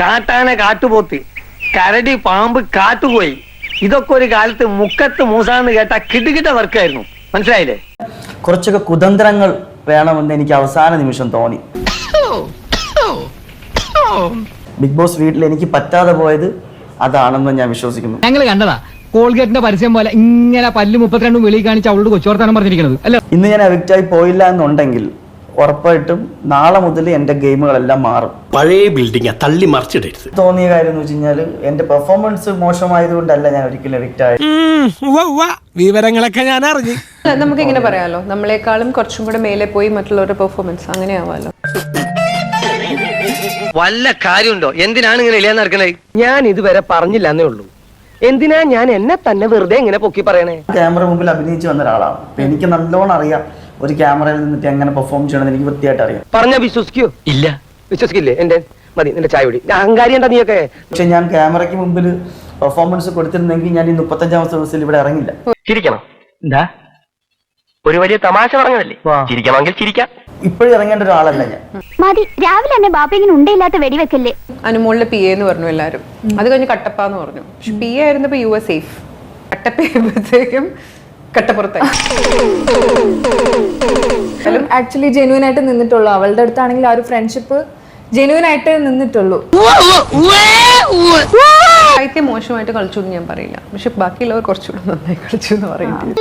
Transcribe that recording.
കാട്ടാന കാട്ടുപോത്തി കരടി പാമ്പ് കാട്ടുപോയി ഇതൊക്കെ ഒരു കാലത്ത് മുക്കത്ത് മൂസാന്ന് കേട്ട കിടുകിട്ട വർക്കായിരുന്നു. മനസ്സിലായില്ലേ? കുറച്ചൊക്കെ കുതന്ത്രങ്ങൾ വേണമെന്ന് എനിക്ക് അവസാന നിമിഷം തോന്നി. ബിഗ് ബോസ് വീട്ടിൽ എനിക്ക് പറ്റാതെ പോയത് അതാണെന്ന് ഞാൻ വിശ്വസിക്കുന്നു. ഞങ്ങൾ കണ്ടതാ. കോൾഗേറ്റിന്റെ പരസ്യം പോലെ ഇങ്ങനെ പല്ല് മുപ്പത്തിരണ്ടും വെളിയിൽ കാണിച്ച് അവളോട് കൊച്ചുവർത്താനം പറഞ്ഞിരിക്കുന്നത് അല്ല? ഇന്ന് ഞാൻ എവിക്റ്റായി പോയില്ല എന്നുണ്ടെങ്കിൽ ഉറപ്പായിട്ടും നാളെ മുതൽ എന്റെ ഗെയിമുകളെല്ലാം മാറും. പഴയ ബിൽഡിംഗ് തള്ളി മറിച്ചിടരുത്. തോന്നിയ കാര്യം എന്ന് വെച്ച് കഴിഞ്ഞാൽ എന്റെ പെർഫോമൻസ് മോശമായതുകൊണ്ടല്ല ഞാൻ ഒരിക്കലും എഡിക്റ്റ് ആയത്. വിവരങ്ങളൊക്കെ ഞാൻ അറിഞ്ഞു. നമുക്ക് ഇങ്ങനെ പറയാലോ. നമ്മളെക്കാളും കുറച്ചും കൂടെ മേലെ പോയി മറ്റുള്ളവരുടെ പെർഫോമൻസ് അങ്ങനെ ആവാലോ വല്ല കാര്യമുണ്ടോ? എന്തിനാണ് ഇങ്ങനെ ഇല്ലാന്ന് നടക്കണേ? ഞാൻ ഇതുവരെ പറഞ്ഞില്ല എന്നേ ഉള്ളൂ. എന്തിനാ ഞാൻ എന്നെ തന്നെ വെറുതെ ഇങ്ങനെ പൊക്കി പറയണേ? ക്യാമറ മുമ്പിൽ അഭിനയിച്ച് വന്ന ഒരാളാണ്. അപ്പൊ എനിക്ക് നല്ലോണം അറിയാം. ഒരു ക്യാമറയിൽ നിന്നിട്ട് എങ്ങനെ പെർഫോം ചെയ്യണമെന്ന് എനിക്ക് വൃത്തിയായിട്ട് അറിയാം. പറഞ്ഞ വിശ്വസിക്കോ? ഇല്ല. വിശ്വസിക്കില്ലേ? എന്റെ മതി നിന്റെ ചായ കുടി. അഹങ്കാരി എന്താ നീയൊക്കെ? പക്ഷെ ഞാൻ ക്യാമറയ്ക്ക് മുമ്പിൽ പെർഫോമൻസ് കൊടുത്തിരുന്നെങ്കിൽ ഞാൻ ഈ മുപ്പത്തഞ്ചാം ദിവസത്തിൽ ഇവിടെ ഇറങ്ങില്ല. ചിരിക്കണം. എന്താ? ഒരു വലിയ തമാശ പറഞ്ഞതല്ലേ? ചിരിക്കണമെങ്കിൽ ചിരിക്കാം. ഇപ്പോഴും ഇറങ്ങേണ്ട ഒരാളല്ല ഞാൻ. മതി രാവിലെ തന്നെ ബാപ്പ ഇങ്ങനെ ഉണ്ടയില്ലാത്ത വെടിവെക്കല്ലേ? അനുമോളിലെ പി എന്ന് പറഞ്ഞു എല്ലാവരും അത് കഴിഞ്ഞ് കട്ടപ്പ എന്ന് പറഞ്ഞു. പി എ ആയിരുന്നപ്പോ യു എസ് സേഫ് കട്ടപ്പ ആയപ്പോഴത്തേക്കും കട്ടപ്പുറത്തായി. ആക്ച്വലി ജെന്യൂൻ ആയിട്ട് നിന്നിട്ടുള്ളൂ. അവളുടെ അടുത്താണെങ്കിൽ ആ ഒരു ഫ്രണ്ട്ഷിപ്പ് ജെന്യൂൻ ആയിട്ട് നിന്നിട്ടുള്ളൂ ആദ്യത്തെ മോശമായിട്ട് കളിച്ചു എന്ന് ഞാൻ പറയില്ല. പക്ഷെ ബാക്കിയുള്ളവർ കുറച്ചുകൂടെ നന്നായി കളിച്ചു എന്ന് പറയേണ്ടി